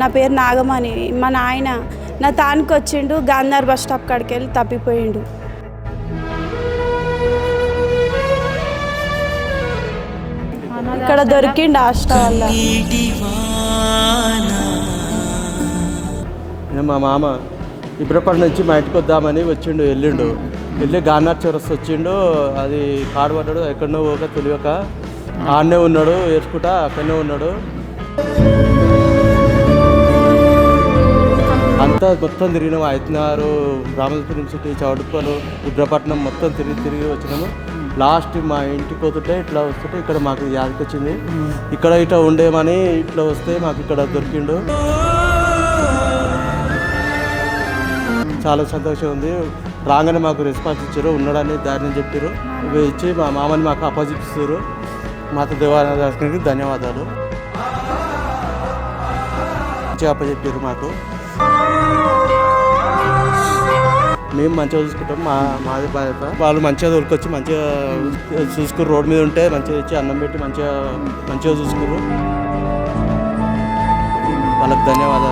నా పేరు నాగమణి. మా నాయన నా తానికి వచ్చిండు గాంధార్ బస్ స్టాప్ కాడికి వెళ్ళి తప్పిపోయిండు. ఇక్కడ దొరికిండు హాస్టల్ వల్ల మా మామ ఇబ్రపడి నుంచి మా ఇంటికి వద్దామని వచ్చిండు వెళ్ళిండు. వెళ్ళి గాన్నార్ చరస్ వచ్చిండు అది కాడు పడ్డాడు ఎక్కడనో పోక తెలియక ఆడనే ఉన్నాడు వేసుకుంటా అక్కడనే ఉన్నాడు. అంతా మొత్తం తిరిగినాము ఐదున్నర రామచంద్రం సిటీ చౌడుప్పలు రుద్రపట్నం మొత్తం తిరిగి తిరిగి వచ్చినాము. లాస్ట్ మా ఇంటికి పోతుంటే ఇట్లా వస్తుంటే ఇక్కడ మాకు యాదకి వచ్చింది. ఇక్కడ ఇట్లా ఉండేమని ఇట్లా వస్తే మాకు ఇక్కడ దొరికిండు. చాలా సంతోషం ఉంది. రాగానే మాకు రెస్పాన్స్ ఇచ్చారు. ఉన్నాడని దారిని చెప్పారు. ఇవి ఇచ్చి మా మామని మాకు అప్పజిస్తారు మాత దేవాలయానికి ధన్యవాదాలు. మంచిగా అప్పచెప్పారు మాకు. మేము మంచిగా చూసుకుంటాం. మా మాది బాధ్యత వాళ్ళు మంచిగా దొరికొచ్చి మంచిగా చూసుకుని రోడ్ మీద ఉంటే మంచిగా ఇచ్చి అన్నం పెట్టి మంచిగా మంచిగా చూసుకున్నారు. వాళ్ళకి ధన్యవాదాలు.